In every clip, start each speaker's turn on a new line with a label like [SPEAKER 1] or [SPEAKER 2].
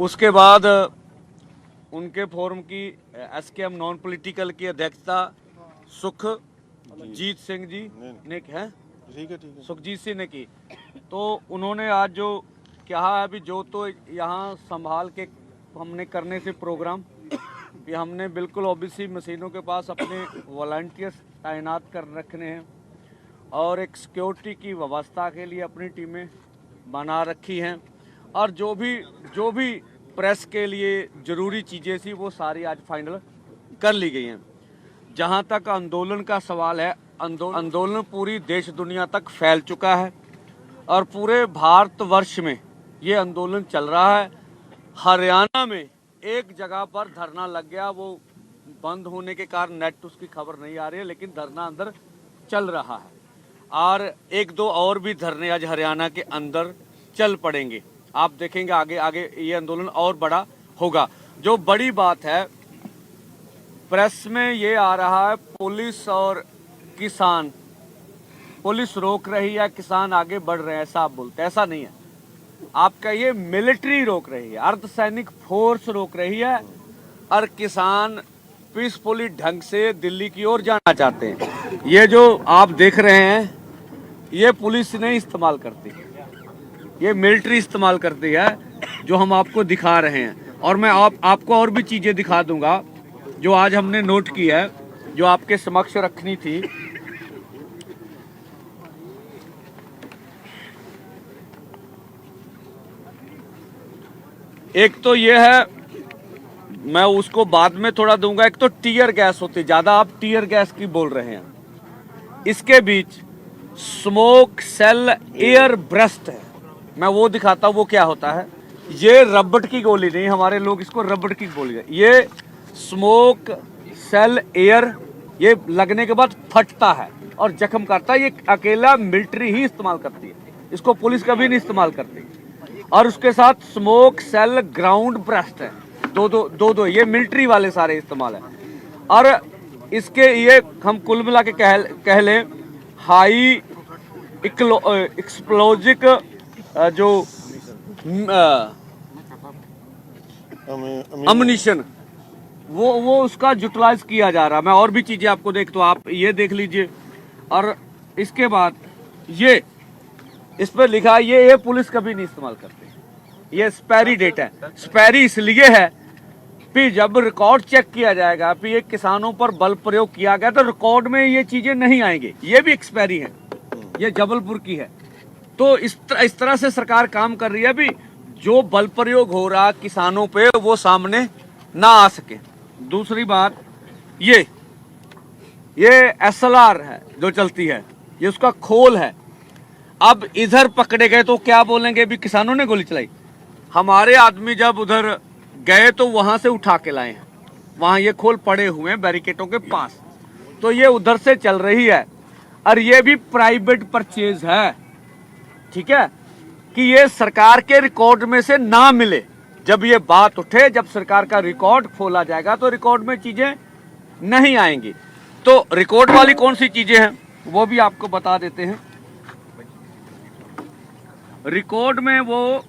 [SPEAKER 1] उसके बाद उनके फोरम की एस के एम नॉन पोलिटिकल की अध्यक्षता सुखजीत सिंह जी ने है?
[SPEAKER 2] ठीक है
[SPEAKER 1] सुखजीत सिंह ने की। तो उन्होंने आज जो कहा है अभी जो तो यहाँ संभाल के हमने करने से प्रोग्राम कि हमने बिल्कुल ओबीसी मशीनों के पास अपने वॉल्टियर्स तैनात कर रखने हैं और एक सिक्योरिटी की व्यवस्था के लिए अपनी टीमें बना रखी हैं। और जो भी जो भी प्रेस के लिए ज़रूरी चीज़ें थी, वो सारी आज फाइनल कर ली गई हैं। जहाँ तक आंदोलन का सवाल है, आंदो- आंदोलन पूरी देश दुनिया तक फैल चुका है और पूरे भारतवर्ष में ये आंदोलन चल रहा है। हरियाणा में एक जगह पर धरना लग गया, वो बंद होने के कारण नेट उसकी खबर नहीं आ रही है, लेकिन धरना अंदर चल रहा है। और एक दो और भी धरने आज हरियाणा के अंदर चल पड़ेंगे। आप देखेंगे आगे आगे ये आंदोलन और बड़ा होगा। जो बड़ी बात है, प्रेस में ये आ रहा है, पुलिस और किसान। पुलिस रोक रही है, किसान आगे बढ़ रहे हैं, ऐसा आप बोलते हैं। ऐसा नहीं है। आप कहिए, मिलिट्री रोक रही है, अर्धसैनिक फोर्स रोक रही है, और किसान पीसफुली ढंग से दिल्ली की ओर जाना चाहते हैं। ये जो आप देख रहे हैं, ये पुलिस नहीं इस्तेमाल करती। ये मिलिट्री इस्तेमाल करती है, जो हम आपको दिखा रहे हैं। और मैं आप, आपको और भी चीज़ें दिखा दूँगा, जो आज हमने नोट की है, जो आपके समक्ष रखनी थी। एक तो ये है, मैं उसको बाद में थोड़ा दूँगा। एक तो टीयर गैस होती, ज़्यादा आप टीयर गैस की बोल रहे हैं। इसके बीच स्मोक सेल एयर ब्रस्ट है। मैं वो दिखाता हूँ, वो क्या होता है? ये रबड़ की गोली नहीं, हमारे लोग इसको रबड़ की गोली ये स्मोक सेल एयर ये लगने के बाद फटता है और जख्म करता है। ये अकेला मिलिट्री ही इस्तेमाल करती है। इसको पुलिस कभी नहीं इस्तेमाल करती। और उसके साथ स्मोक सेल ग्राउंड ब्रस्ट है। दो दो दो दो, ये मिलिट्री वाले सारे इस्तेमाल है। और इसके ये हम कुल मिला के कह कह लें हाई एक्सप्लोजिक जो अमनीशन वो वो उसका यूटिलाइज किया जा रहा। है मैं और भी चीज़ें आपको देख तो आप ये देख लीजिए। और इसके बाद ये इस पर लिखा है ये ये पुलिस कभी नहीं इस्तेमाल करते। ये स्पैरी डेटा है। स्पैरी इसलिए है कि जब रिकॉर्ड चेक किया जाएगा कि ये किसानों पर बल प्रयोग किया गया तो रिकॉर्ड में ये चीज़ें नहीं आएँगे। ये भी एक्सपैरी है। ये जबलपुर की है। तो इस तरह इस तरह से सरकार काम कर रही है भी जो बल प्रयोग हो रहा किसानों पे, वो सामने ना आ सके। दूसरी बात, ये ये एसएलआर है जो चलती है, ये उसका खोल है। अब इधर पकड़े गए तो क्या बोलेंगे? भी किसानों ने गोली चलाई। हमारे आदमी जब उधर गए तो वहाँ से उठा के लाए हैं। वहाँ ये खोल पड़े हुए हैं बैरिकेटों के पास। तो ये उधर से चल रही है। और ये भी प्राइवेट परचेज है। ठीक है, कि ये सरकार के रिकॉर्ड में से ना मिले। जब ये बात उठे, जब सरकार का रिकॉर्ड खोला जाएगा तो रिकॉर्ड में चीज़ें नहीं आएँगी। तो रिकॉर्ड वाली कौन सी चीज़ें हैं, वो भी आपको बता देते हैं। रिकॉर्ड में वो,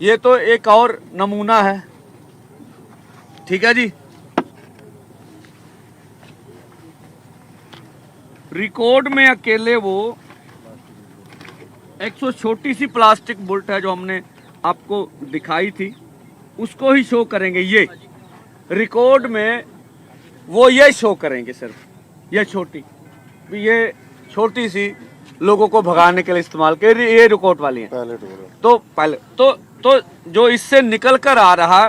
[SPEAKER 1] ये तो एक और नमूना है। ठीक है जी? रिकॉर्ड में अकेले वो एक सौ छोटी सी प्लास्टिक बुल्ट है जो हमने आपको दिखाई थी उसको ही शो करेंगे। ये रिकॉर्ड में वो ये शो करेंगे सिर्फ़ ये छोटी। ये छोटी सी लोगों को भगाने के लिए इस्तेमाल के ये रिकॉर्ड वाली है।
[SPEAKER 2] पहले
[SPEAKER 1] तो पहले तो तो जो इससे निकल कर आ रहा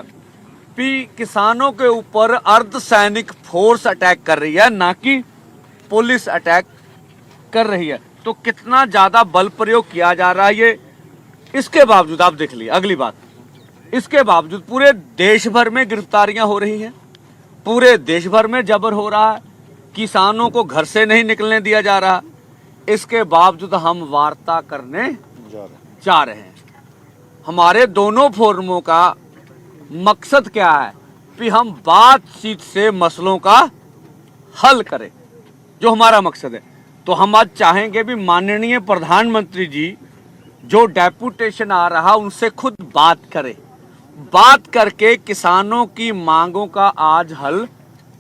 [SPEAKER 1] कि किसानों के ऊपर अर्ध सैनिक फोर्स अटैक कर रही है ना कि पुलिस अटैक कर रही है। तो कितना ज़्यादा बल प्रयोग किया जा रहा है ये? इसके बावजूद आप देख लिए अगली बात। इसके बावजूद पूरे देश भर में गिरफ्तारियाँ हो रही हैं। पूरे देश भर में जबर हो रहा है। किसानों को घर से नहीं निकलने दिया जा रहा। इसके बावजूद हम वार्ता करने
[SPEAKER 2] जा रहे
[SPEAKER 1] जा रहे हैं। हमारे दोनों फोरमों का मकसद क्या है? कि हम बातचीत से मसलों का हल करें। जो हमारा मकसद है। तो हम आज चाहेंगे भी माननीय प्रधानमंत्री जी, जो डेपुटेशन आ रहा, उनसे खुद बात करे। बात करके किसानों की मांगों का आज हल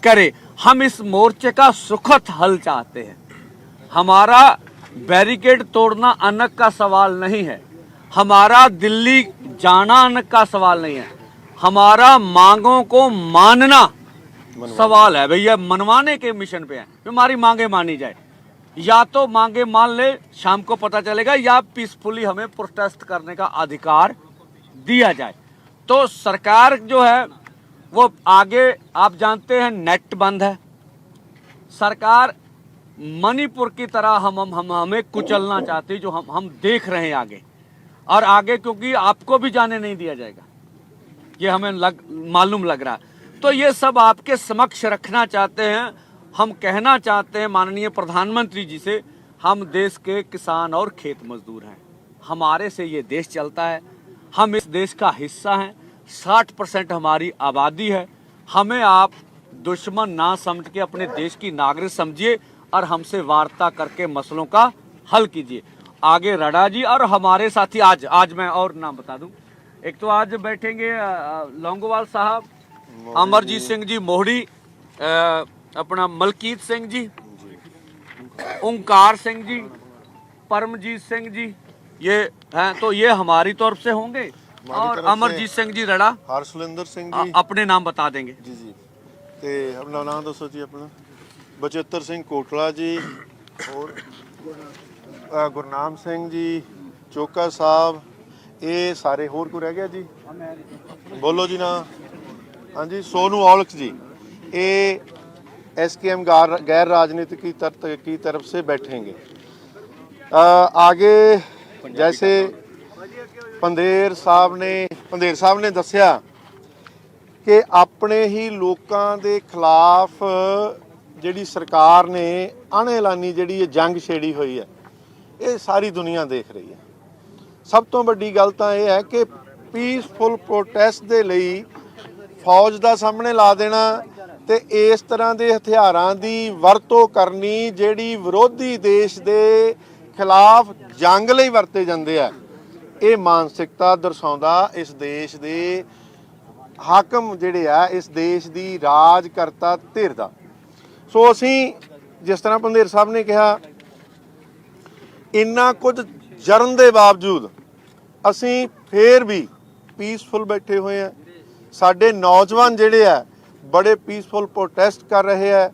[SPEAKER 1] करे। हम इस मोर्चे का सुखद हल चाहते हैं। हमारा बैरिकेड तोड़ना अनक का सवाल नहीं है। हमारा दिल्ली जाना अनक का सवाल नहीं है। हमारा मांगों को मानना सवाल है भैया मनवाने के मिशन पे है। हमारी मांगे मानी जाए। या तो मांगे मान ले शाम को पता चलेगा या पीसफुली हमें प्रोटेस्ट करने का अधिकार दिया जाए। तो सरकार जो है वो आगे आप जानते हैं नेट बंद है। सरकार मणिपुर की तरह हम हम, हम हमें कुचलना चाहती जो हम हम देख रहे हैं आगे। और आगे क्योंकि आपको भी जाने नहीं दिया जाएगा। ये हमें लग मालूम लग रहा है। तो ये सब आपके समक्ष रखना चाहते हैं, हम कहना चाहते हैं माननीय प्रधानमंत्री जी से, हम देश के किसान और खेत मजदूर हैं। हमारे से ये देश चलता है, हम इस देश का हिस्सा हैं, साठ परसेंट हमारी आबादी है। हमें आप दुश्मन ना समझ के अपने देश की नागरिक समझिए और हमसे वार्ता करके मसलों का हल कीजिए। आगे रडा जी और हमारे साथी, आज आज मैं और नाम बता दूँ। एक तो आज बैठेंगे लौंगोवाल साहब अमरजीत सिंह जी मोहड़ी अ, अपना मलकीत सिंह जी ओंकार सिंह जी परमजीत सिंह जी ये हैं तो ये हमारी तरफ से होंगे और
[SPEAKER 2] तरफ से-
[SPEAKER 1] अमरजीत सिंह जी रड़ा
[SPEAKER 2] ਹਰਸ਼ਲਿੰਦਰ ਸਿੰਘ
[SPEAKER 1] अ-
[SPEAKER 2] ਜੀ
[SPEAKER 1] अपने नाम बता देंगे
[SPEAKER 2] ਜੀ ਜੀ ਤੇ ਆਪਣਾ ਨਾਮ ਦੱਸੋ ਜੀ ਆਪਣਾ ਬਚਿੱਤਰ ਸਿੰਘ ਕੋਟਲਾ ਜੀ ਹੋਰ ਅ, ਗੁਰਨਾਮ ਸਿੰਘ ਜੀ ਚੋਕਾ ਸਾਹਿਬ ਇਹ ਸਾਰੇ ਹੋਰ ਕੋਈ ਰਹਿ ਗਿਆ ਜੀ ਬੋਲੋ ਜੀ ਨਾ ਹਾਂਜੀ ਸੋਨੂ ਔਲਖ जी ਇਹ एसकेएम गैर राजनीतिक की तरफ की तरफ से बैठेंगे अ, आगे जैसे ਪੰਦੇਰ ਸਾਹਿਬ ਨੇ ਪੰਦੇਰ ਸਾਹਿਬ ਨੇ ਦੱਸਿਆ ਕਿ ਆਪਣੇ ਹੀ ਲੋਕਾਂ ਦੇ ਖਿਲਾਫ ਜਿਹੜੀ ਸਰਕਾਰ ਨੇ ਅਣਐਲਾਨੀ ਜਿਹੜੀ ਇਹ ਜੰਗ ਛੇੜੀ ਹੋਈ ਹੈ ਇਹ ਸਾਰੀ ਦੁਨੀਆ ਦੇਖ ਰਹੀ ਹੈ ਸਭ ਤੋਂ ਵੱਡੀ ਗੱਲ ਤਾਂ ਇਹ ਹੈ ਕਿ ਪੀਸਫੁਲ ਪ੍ਰੋਟੈਸਟ ਦੇ ਲਈ ਫੌਜ ਦਾ ਸਾਹਮਣੇ ਲਾ ਦੇਣਾ ਤੇ ਇਸ ਤਰ੍ਹਾਂ ਦੇ ਹਥਿਆਰਾਂ ਦੀ ਵਰਤੋਂ ਕਰਨੀ ਜਿਹੜੀ ਵਿਰੋਧੀ ਦੇਸ਼ ਦੇ ਖਿਲਾਫ ਜੰਗ ਲਈ ਵਰਤੇ ਜਾਂਦੇ ਆ, ਇਹ ਮਾਨਸਿਕਤਾ ਦਰਸਾਉਂਦਾ ਇਸ ਦੇਸ਼ ਦੇ ਹਾਕਮ ਜਿਹੜੇ ਆ, ਇਸ ਦੇਸ਼ ਦੀ ਰਾਜਕਰਤਾ ਧਿਰ ਦਾ। ਸੋ ਅਸੀਂ ਜਿਸ ਤਰ੍ਹਾਂ ਪੰਦੇਰ ਸਾਹਿਬ ਨੇ ਕਿਹਾ, ਇੰਨਾ ਕੁਝ ਜਰਨ ਦੇ ਬਾਵਜੂਦ ਅਸੀਂ ਫੇਰ ਵੀ ਪੀਸਫੁਲ ਬੈਠੇ ਹੋਏ ਆ। ਸਾਡੇ ਨੌਜਵਾਨ ਜਿਹੜੇ ਆ, ਬੜੇ ਪੀਸਫੁਲ ਪ੍ਰੋਟੈਸਟ ਕਰ ਰਹੇ ਆ,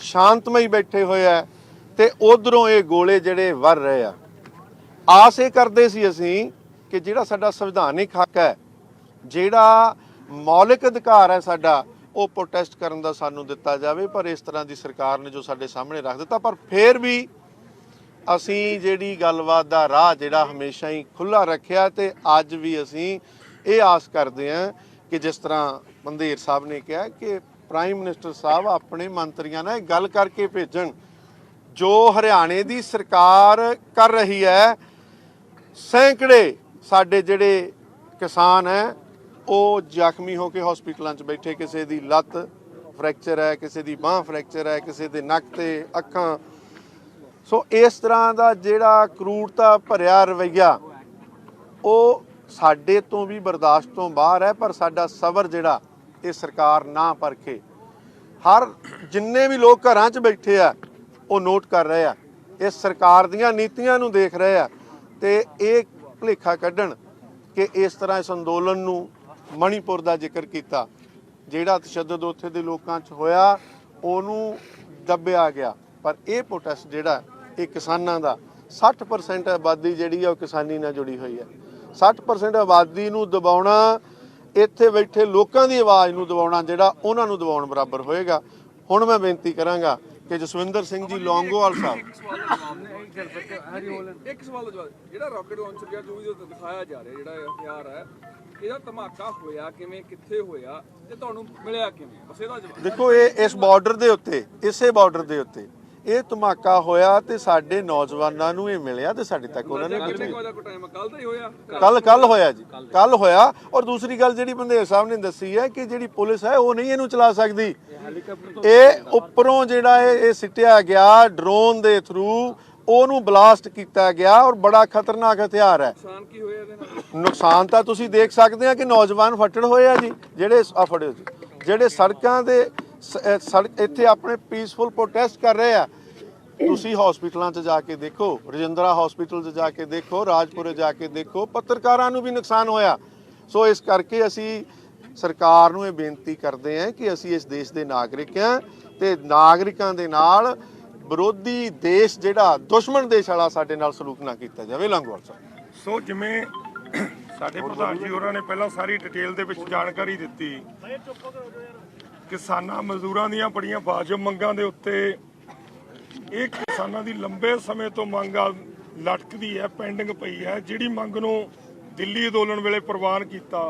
[SPEAKER 2] ਸ਼ਾਂਤਮਈ ਬੈਠੇ ਹੋਏ ਆ ਤੇ ਉਧਰੋਂ ਇਹ ਗੋਲੇ ਜਿਹੜੇ ਵਰ ਰਹੇ ਆ। ਆਸ ਇਹ ਕਰਦੇ ਸੀ ਅਸੀਂ ਕਿ ਜਿਹੜਾ ਸਾਡਾ ਸੰਵਿਧਾਨਿਕ ਹੱਕ ਹੈ, ਜਿਹੜਾ ਮੌਲਿਕ ਅਧਿਕਾਰ ਹੈ ਸਾਡਾ, ਉਹ ਪ੍ਰੋਟੈਸਟ ਕਰਨ ਦਾ ਸਾਨੂੰ ਦਿੱਤਾ ਜਾਵੇ, ਪਰ ਇਸ ਤਰ੍ਹਾਂ ਦੀ ਸਰਕਾਰ ਨੇ ਜੋ ਸਾਡੇ ਸਾਹਮਣੇ ਰੱਖ ਦਿੱਤਾ, ਪਰ ਫਿਰ ਵੀ ਅਸੀਂ ਜਿਹੜੀ ਗੱਲਬਾਤ ਦਾ ਰਾਹ ਜਿਹੜਾ ਹਮੇਸ਼ਾ ਹੀ ਖੁੱਲਾ ਰੱਖਿਆ ਤੇ ਅੱਜ ਵੀ ਅਸੀਂ ਇਹ ਆਸ ਕਰਦੇ ਹਾਂ ਕਿ ਜਿਸ ਤਰ੍ਹਾਂ ਮੰਦੇਰ ਸਾਹਿਬ ਨੇ ਕਿਹਾ ਕਿ ਪ੍ਰਾਈਮ ਮਿਨਿਸਟਰ ਸਾਹਿਬ ਆਪਣੇ ਮੰਤਰੀਆਂ ਨਾਲ ਗੱਲ ਕਰਕੇ ਭੇਜਣ, ਜੋ ਹਰਿਆਣੇ ਦੀ ਸਰਕਾਰ ਕਰ ਰਹੀ ਹੈ, ਸੈਂਕੜੇ ਸਾਡੇ ਜਿਹੜੇ ਕਿਸਾਨ ਹੈ, ਉਹ ਜ਼ਖਮੀ ਹੋ ਕੇ ਹਸਪੀਟਲਾਂ 'ਚ ਬੈਠੇ, ਕਿਸੇ ਦੀ ਲੱਤ ਫ੍ਰੈਕਚਰ ਹੈ, ਕਿਸੇ ਦੀ ਬਾਹ ਫ੍ਰੈਕਚਰ ਹੈ, ਕਿਸੇ ਦੇ ਨੱਕ ਤੇ ਅੱਖਾਂ। ਸੋ ਇਸ ਤਰ੍ਹਾਂ ਦਾ ਜਿਹੜਾ ਕਰੂਰਤਾ ਭਰਿਆ ਰਵਈਆ, ਉਹ ਸਾਡੇ ਤੋਂ ਵੀ ਬਰਦਾਸ਼ਤ ਤੋਂ ਬਾਹਰ ਹੈ, ਪਰ ਸਾਡਾ ਸਬਰ ਜਿਹੜਾ ਇਹ ਸਰਕਾਰ ਨਾ ਪਰਖੇ। ਹਰ ਜਿੰਨੇ ਵੀ ਲੋਕ ਘਰਾਂ 'ਚ ਬੈਠੇ ਆ, ਉਹ ਨੋਟ ਕਰ ਰਹੇ ਆ, ਇਹ ਸਰਕਾਰ ਦੀਆਂ ਨੀਤੀਆਂ ਨੂੰ ਦੇਖ ਰਹੇ ਆ ਤੇ ਇਹ ਭੁਲੇਖਾ ਕੱਢਣ ਕਿ ਇਸ ਤਰ੍ਹਾਂ ਇਸ ਅੰਦੋਲਨ ਨੂੰ ਮਣੀਪੁਰ ਦਾ ਜ਼ਿਕਰ ਕੀਤਾ, ਜਿਹੜਾ ਤਸ਼ੱਦਦ ਉੱਥੇ ਦੇ ਲੋਕਾਂ 'ਚ ਹੋਇਆ, ਉਹਨੂੰ ਦੱਬਿਆ ਗਿਆ। ਪਰ ਇਹ ਪ੍ਰੋਟੈਸਟ ਜਿਹੜਾ, ਇਹ ਕਿਸਾਨਾਂ ਦਾ 60% ਆਬਾਦੀ ਜਿਹੜੀ ਆ, ਉਹ ਕਿਸਾਨੀ ਨਾਲ ਜੁੜੀ ਹੋਈ ਹੈ 60% ਆਬਾਦੀ ਨੂੰ ਦਬਾਉਣਾ ਇੱਥੇ ਬੈਠੇ ਲੋਕਾਂ ਦੀ ਆਵਾਜ਼ ਨੂੰ ਦਬਾਉਣਾ ਜਿਹੜਾ ਉਹਨਾਂ ਨੂੰ ਦਬਾਉਣ ਬਰਾਬਰ ਹੋਏਗਾ। ਹੁਣ ਮੈਂ ਬੇਨਤੀ ਕਰਾਂਗਾ ਕਿ ਜਸਵਿੰਦਰ ਸਿੰਘ ਜੀ ਲੌਂਗੋਵਾਲ ਸਾਹਿਬ।
[SPEAKER 3] ਇੱਕ ਸਵਾਲ ਦਾ ਜਵਾਬ ਜਿਹੜਾ ਰਾਕਟ ਲਾਂਚਰ ਜਾਂ ਜੋ ਵੀ ਦਿਖਾਇਆ ਜਾ ਰਿਹਾ ਜਿਹੜਾ ਹਥਿਆਰ ਹੈ ਇਹਦਾ ਧਮਾਕਾ ਹੋਇਆ ਕਿਵੇਂ ਕਿੱਥੇ ਹੋਇਆ ਤੇ ਤੁਹਾਨੂੰ ਮਿਲਿਆ ਕਿਵੇਂ? ਬਸ ਇਹਦਾ ਜਵਾਬ।
[SPEAKER 2] ਦੇਖੋ ਇਹ ਇਸ ਬਾਰਡਰ ਦੇ ਉੱਤੇ ਇਸੇ ਬਾਰਡਰ ਦੇ ਉੱਤੇ ਇਹ ਧਮਾਕਾ ਹੋਇਆ ਤੇ ਸਾਡੇ ਨੌਜਵਾਨਾਂ ਨੂੰ ਇਹ ਮਿਲਿਆ ਤੇ ਸਾਡੇ ਤੱਕ ਉਹਨਾਂ ਨੇ
[SPEAKER 3] ਟਾਈਮ ਕੱਲ ਦਾ ਹੀ ਹੋਇਆ।
[SPEAKER 2] ਕੱਲ ਹੋਇਆ ਜੀ। ਕੱਲ ਹੋਇਆ ਔਰ ਦੂਸਰੀ ਗੱਲ ਜਿਹੜੀ ਬੰਦੇਰ ਸਾਹਿਬ ਨੇ ਦੱਸੀ ਹੈ ਕਿ ਜਿਹੜੀ ਪੁਲਿਸ ਹੈ ਉਹ ਨਹੀਂ ਇਹਨੂੰ ਚਲਾ ਸਕਦੀ। ਇਹ ਉੱਪਰੋਂ ਜਿਹੜਾ ਇਹ ਸਿੱਟਿਆ ਗਿਆ ਡਰੋਨ ਦੇ ਥਰੂ ਉਹਨੂੰ ਬਲਾਸਟ ਕੀਤਾ ਗਿਆ ਔਰ ਬੜਾ ਖਤਰਨਾਕ ਹਥਿਆਰ ਹੈ।
[SPEAKER 3] ਨੁਕਸਾਨ ਕੀ ਹੋਇਆ ਇਹਦੇ ਨਾਲ?
[SPEAKER 2] ਨੁਕਸਾਨ ਤਾਂ ਤੁਸੀਂ ਦੇਖ ਸਕਦੇ ਆ ਕਿ ਨੌਜਵਾਨ ਫੱਟੜ ਹੋਏ ਆ ਜੀ ਜਿਹੜੇ ਆ ਫੜਿਓ ਜੀ। ਜਿਹੜੇ ਸੜਕਾਂ ਦੇ ਸੜਕ ਇੱਥੇ ਆਪਣੇ ਪੀਸਫੁਲ ਪ੍ਰੋਟੈਸਟ ਕਰ ਰਹੇ ਆ। ਤੁਸੀਂ ਹਸਪੀਟਲਾਂ 'ਚ ਜਾ ਕੇ ਦੇਖੋ ਰਜਿੰਦਰਾ ਹਸਪੀਟਲ 'ਚ ਜਾ ਕੇ ਦੇਖੋ ਰਾਜਪੁਰੇ ਜਾ ਕੇ ਦੇਖੋ ਪੱਤਰਕਾਰਾਂ ਨੂੰ ਵੀ ਨੁਕਸਾਨ ਹੋਇਆ। ਸੋ ਇਸ ਕਰਕੇ ਅਸੀਂ ਸਰਕਾਰ ਨੂੰ ਇਹ ਬੇਨਤੀ ਕਰਦੇ ਹਾਂ ਕਿ ਅਸੀਂ ਇਸ ਦੇਸ਼ ਦੇ ਨਾਗਰਿਕ ਹਾਂ ਤੇ ਨਾਗਰਿਕਾਂ ਦੇ ਨਾਲ ਵਿਰੋਧੀ ਦੇਸ਼ ਜਿਹੜਾ ਦੁਸ਼ਮਣ ਦੇਸ਼ ਵਾਲਾ ਸਾਡੇ ਨਾਲ ਸਲੂਕ ਨਾ ਕੀਤਾ ਜਾਵੇ। ਲੰਗੋਵਾਲ ਸਾਹਿਬ।
[SPEAKER 4] ਸੋ ਜਿਵੇਂ ਸਾਡੇ ਪ੍ਰਧਾਨ ਜੀ ਹੋਰਾਂ ਨੇ ਪਹਿਲਾਂ ਸਾਰੀ ਡਿਟੇਲ ਦੇ ਵਿੱਚ ਜਾਣਕਾਰੀ ਦਿੱਤੀ। ਕਿਸਾਨਾਂ ਮਜ਼ਦੂਰਾਂ ਦੀਆਂ ਬੜੀਆਂ ਵਾਜਬ ਮੰਗਾਂ ਦੇ ਉੱਤੇ ਇਹ ਕਿਸਾਨਾਂ ਦੀ ਲੰਬੇ ਸਮੇਂ ਤੋਂ ਮੰਗ ਲਟਕਦੀ ਹੈ ਪੈਂਡਿੰਗ ਪਈ ਹੈ। ਜਿਹੜੀ ਮੰਗ ਨੂੰ ਦਿੱਲੀ ਅੰਦੋਲਨ ਵੇਲੇ ਪ੍ਰਵਾਨ ਕੀਤਾ,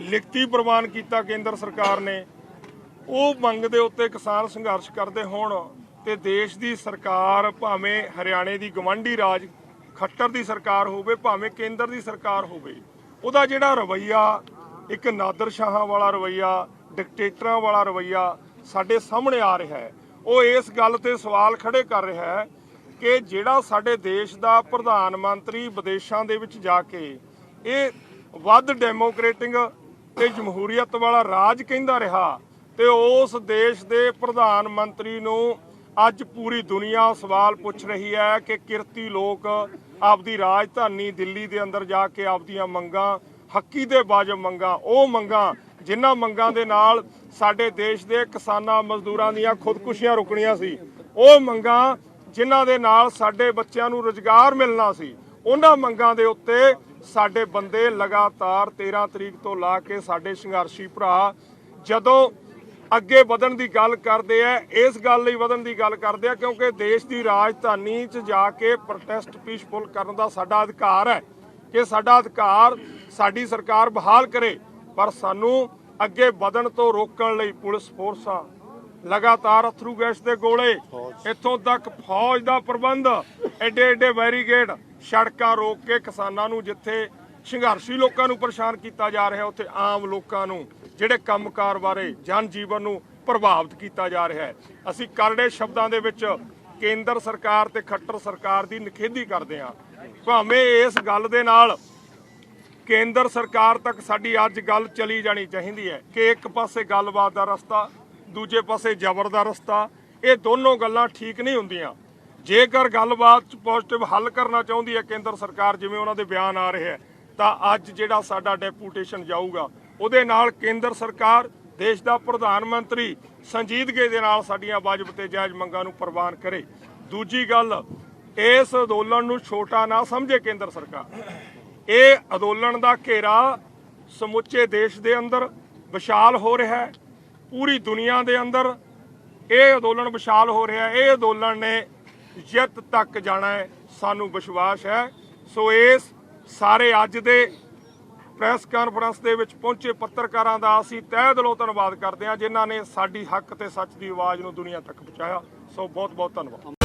[SPEAKER 4] ਲਿਖਤੀ ਪ੍ਰਵਾਨ ਕੀਤਾ ਕੇਂਦਰ ਸਰਕਾਰ ਨੇ, ਉਹ ਮੰਗ ਦੇ ਉੱਤੇ ਕਿਸਾਨ ਸੰਘਰਸ਼ ਕਰਦੇ ਹੋਣ ਤੇ ਦੇਸ਼ ਦੀ ਸਰਕਾਰ ਭਾਵੇਂ ਹਰਿਆਣੇ ਦੀ ਗਵੰਡੀ ਰਾਜ, ਖੱਟਰ ਦੀ ਸਰਕਾਰ ਹੋਵੇ, ਭਾਵੇਂ ਕੇਂਦਰ ਦੀ ਸਰਕਾਰ ਹੋਵੇ, ਉਹਦਾ ਜਿਹੜਾ ਰਵਈਆ, ਇੱਕ ਨਾਦਰ ਸ਼ਾਹਾਂ ਵਾਲਾ ਰਵਈਆ ਡਿਕਟੇਟਰਾਂ ਵਾਲਾ ਰਵਈਆ ਸਾਡੇ ਸਾਹਮਣੇ ਆ ਰਿਹਾ ਹੈ। ਉਹ ਇਸ ਗੱਲ ਤੇ ਸਵਾਲ ਖੜੇ ਕਰ ਰਿਹਾ ਹੈ ਕਿ ਜਿਹੜਾ ਸਾਡੇ ਦੇਸ਼ ਦਾ ਪ੍ਰਧਾਨ ਮੰਤਰੀ ਵਿਦੇਸ਼ਾਂ ਦੇ ਵਿੱਚ ਜਾ ਕੇ ਇਹ ਵੱਧ ਡੈਮੋਕ੍ਰੇਟਿਕ ਤੇ ਜਮਹੂਰੀਅਤ ਵਾਲਾ ਰਾਜ ਕਹਿੰਦਾ ਰਿਹਾ ਤੇ ਉਸ ਦੇਸ਼ ਦੇ ਪ੍ਰਧਾਨ ਮੰਤਰੀ ਨੂੰ ਅੱਜ ਪੂਰੀ ਦੁਨੀਆ ਸਵਾਲ ਪੁੱਛ ਰਹੀ ਹੈ ਕਿ ਕਿਰਤੀ ਲੋਕ ਆਪਦੀ ਰਾਜਧਾਨੀ ਦਿੱਲੀ ਦੇ ਅੰਦਰ ਜਾ ਕੇ ਆਪਦੀਆਂ ਮੰਗਾਂ, ਹੱਕੀ ਦੇ ਵਾਜਬ ਮੰਗਾਂ, ਉਹ ਮੰਗਾਂ ਜਿਨ੍ਹਾਂ ਮੰਗਾਂ ਦੇ ਨਾਲ ਸਾਡੇ ਦੇਸ਼ ਦੇ ਕਿਸਾਨਾਂ ਮਜ਼ਦੂਰਾਂ ਦੀਆਂ ਖੁਦਕੁਸ਼ੀਆਂ ਰੁਕਣੀਆਂ ਸੀ। ਉਹ ਮੰਗਾਂ ਜਿਨ੍ਹਾਂ ਦੇ ਨਾਲ ਸਾਡੇ ਬੱਚਿਆਂ ਨੂੰ ਰੁਜ਼ਗਾਰ ਮਿਲਣਾ ਸੀ, ਉਹਨਾਂ ਮੰਗਾਂ ਦੇ ਉੱਤੇ ਸਾਡੇ ਬੰਦੇ ਲਗਾਤਾਰ 13 ਤਰੀਕ ਤੋਂ ਲਾ ਕੇ ਸਾਡੇ ਸੰਘਰਸ਼ੀ ਭਰਾ ਜਦੋਂ ਅੱਗੇ ਵਧਣ ਦੀ ਗੱਲ ਕਰਦੇ ਆ, ਇਸ ਗੱਲ ਲਈ ਵਧਣ ਦੀ ਗੱਲ ਕਰਦੇ ਆ ਕਿਉਂਕਿ ਦੇਸ਼ ਦੀ ਰਾਜਧਾਨੀ 'ਚ ਜਾ ਕੇ ਪ੍ਰੋਟੈਸਟ ਪੀਸਫੁਲ ਕਰਨ ਦਾ ਸਾਡਾ ਅਧਿਕਾਰ ਹੈ। ਕਿ ਸਾਡਾ ਅਧਿਕਾਰ ਸਾਡੀ ਸਰਕਾਰ ਬਹਾਲ ਕਰੇ। ਪਰ ਸਾਨੂੰ ਅੱਗੇ ਵਧਣ ਤੋਂ ਰੋਕਣ ਲਈ ਪੁਲਿਸ ਫੋਰਸਾਂ ਲਗਾਤਾਰ ਅਥਰੂ ਗੈਸ ਦੇ ਗੋਲੇ ਇੱਥੋਂ ਤੱਕ ਫੌਜ ਦਾ ਪ੍ਰਬੰਧ ਐਡੇ ਐਡੇ ਬੈਰੀਗੇਡ ਸੜਕਾਂ ਰੋਕ ਕੇ ਕਿਸਾਨਾਂ ਨੂੰ ਜਿੱਥੇ ਸੰਘਰਸ਼ੀ ਲੋਕਾਂ ਨੂੰ ਪਰੇਸ਼ਾਨ ਕੀਤਾ ਜਾ ਰਿਹਾ ਉੱਥੇ ਆਮ ਲੋਕਾਂ ਨੂੰ ਜਿਹੜੇ ਕੰਮਕਾਰ ਬਾਰੇ ਜਨ ਜੀਵਨ ਨੂੰ ਪ੍ਰਭਾਵਿਤ ਕੀਤਾ ਜਾ ਰਿਹਾ ਹੈ। ਅਸੀਂ ਕਰੜੇ ਸ਼ਬਦਾਂ ਦੇ ਵਿੱਚ ਕੇਂਦਰ ਸਰਕਾਰ ਤੇ ਖੱਟਰ ਸਰਕਾਰ ਦੀ ਨਿਖੇਧੀ ਕਰਦੇ ਹਾਂ। ਭਾਵੇਂ ਇਸ ਗੱਲ ਦੇ ਨਾਲ ਕੇਂਦਰ ਸਰਕਾਰ ਤੱਕ ਸਾਡੀ ਅੱਜ ਗੱਲ ਚਲੀ ਜਾਣੀ ਚਾਹੀਦੀ ਹੈ ਕਿ ਇੱਕ ਪਾਸੇ ਗੱਲਬਾਤ ਦਾ ਰਸਤਾ, ਦੂਜੇ ਪਾਸੇ ਜ਼ਬਰ ਦਾ ਰਸਤਾ, ਇਹ ਦੋਨੋਂ ਗੱਲਾਂ ਠੀਕ ਨਹੀਂ ਹੁੰਦੀਆਂ। ਜੇਕਰ ਗੱਲਬਾਤ ਚ ਪੋਜ਼ਿਟਿਵ ਹੱਲ ਕਰਨਾ ਚਾਹੁੰਦੀ ਹੈ ਕੇਂਦਰ ਸਰਕਾਰ, ਜਿਵੇਂ ਉਹਨਾਂ ਦੇ ਬਿਆਨ ਆ ਰਹੇ ਹੈ, ਤਾਂ ਅੱਜ ਜਿਹੜਾ ਸਾਡਾ ਡੈਪੂਟੇਸ਼ਨ ਜਾਊਗਾ, ਉਹਦੇ ਨਾਲ ਕੇਂਦਰ ਸਰਕਾਰ, ਦੇਸ਼ ਦਾ ਪ੍ਰਧਾਨ ਮੰਤਰੀ ਸੰਜੀਦਗੀ ਦੇ ਨਾਲ ਸਾਡੀਆਂ ਵਾਜਬ ਤੇ ਜਾਇਜ਼ ਮੰਗਾਂ ਨੂੰ ਪ੍ਰਵਾਨ ਕਰੇ। ਦੂਜੀ ਗੱਲ, ਇਸ ਅੰਦੋਲਨ ਨੂੰ ਛੋਟਾ ਨਾ ਸਮਝੇ ਕੇਂਦਰ ਸਰਕਾਰ। ਇਹ ਅੰਦੋਲਨ ਦਾ ਘੇਰਾ ਸਮੁੱਚੇ ਦੇਸ਼ ਦੇ ਅੰਦਰ ਵਿਸ਼ਾਲ ਹੋ ਰਿਹਾ ਹੈ, ਪੂਰੀ ਦੁਨੀਆ ਦੇ ਅੰਦਰ ਇਹ ਅੰਦੋਲਨ ਵਿਸ਼ਾਲ ਹੋ ਰਿਹਾ ਹੈ, ਇਹ ਅੰਦੋਲਨ ਨੇ ਜਿੱਤ ਤੱਕ ਜਾਣਾ ਹੈ, ਸਾਨੂੰ ਵਿਸ਼ਵਾਸ ਹੈ। ਸੋ ਇਸ ਸਾਰੇ ਅੱਜ ਦੇ ਪ੍ਰੈਸ ਕਾਨਫਰੰਸ ਦੇ ਵਿੱਚ ਪਹੁੰਚੇ ਪੱਤਰਕਾਰਾਂ ਦਾ ਅਸੀਂ ਤਹਿ ਦਿਲੋਂ ਧੰਨਵਾਦ ਕਰਦੇ ਹਾਂ, ਜਿਨ੍ਹਾਂ ਨੇ ਸਾਡੀ ਹੱਕ ਤੇ ਸੱਚ ਦੀ ਆਵਾਜ਼ ਨੂੰ ਦੁਨੀਆ ਤੱਕ ਪਹੁੰਚਾਇਆ। ਸੋ ਬਹੁਤ ਬਹੁਤ ਧੰਨਵਾਦ।